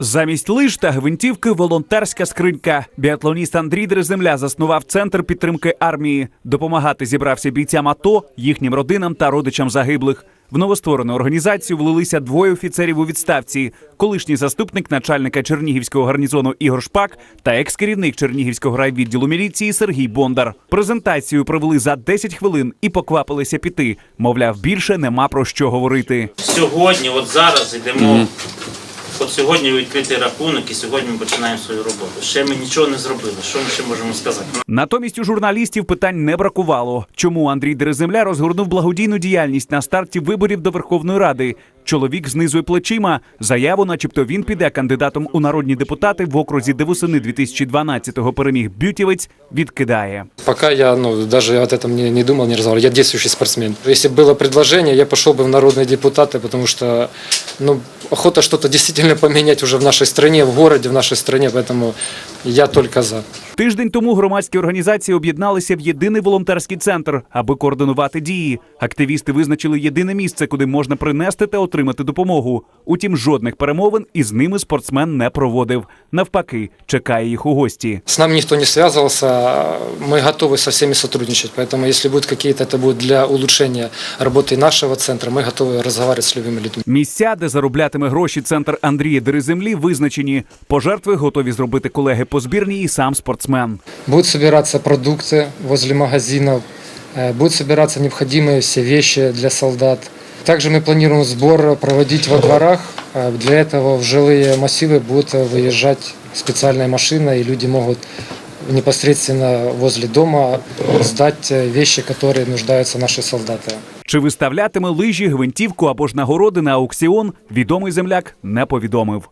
Замість лиж та гвинтівки волонтерська скринька. Біатлоніст Андрій Дреземля заснував центр підтримки армії. Допомагати зібрався бійцям АТО, їхнім родинам та родичам загиблих. В новостворену організацію влилися двоє офіцерів у відставці: колишній заступник начальника Чернігівського гарнізону Ігор Шпак та екс-керівник Чернігівського райвідділу міліції Сергій Бондар. Презентацію провели за 10 хвилин і поквапилися піти. Мовляв, більше нема про що говорити. Сьогодні, от зараз йдемо. От сьогодні відкритий рахунок і сьогодні ми починаємо свою роботу. Ще ми нічого не зробили. Що ми ще можемо сказати? Натомість у журналістів питань не бракувало. Чому Андрій Дереземля розгорнув благодійну діяльність на старті виборів до Верховної Ради? Чоловік знизує плечима. Заяву, начебто, він піде кандидатом у народні депутати в окрузі, де восени 2012-го переміг Бютівець, відкидає. Пока я ну, даже от этом не, не думал, не разговаривал. Я действующий спортсмен. Если было предложение, я пошел бы в народные депутаты, потому что ну, охота что-то действительно поменять уже в нашей стране, в городе, в нашей стране, поэтому я только за. Тиждень тому громадські організації об'єдналися в єдиний волонтерський центр, аби координувати дії. Активісти визначили єдине місце, куди можна принести та отримати допомогу. Утім, жодних перемовин із ними спортсмен не проводив. Навпаки, чекає їх у гості. С нами никто не связывался, мы готовы со всеми сотрудничать, поэтому если будут какие-то, это будет для улучшения работы нашего центра, мы готовы разговаривать с любыми людьми. Місця, де зароблятиме гроші центр Андрія Дереземлі, визначені. Пожертви готові зробити колеги по збірній і сам спортсмен. Будут собираться продукты возле магазинов, э, будут собираться необходимые все вещи для солдат. Также мы планируем сбор проводить во дворах. Э, Для этого в жилые массивы будет э, выезжать специальная машина, и люди могут непосредственно возле дома сдать э, вещи, которые нуждаются наши солдаты. Чи виставлятиме лижі, гвинтівку або ж нагороди на аукціон, відомий земляк не повідомив.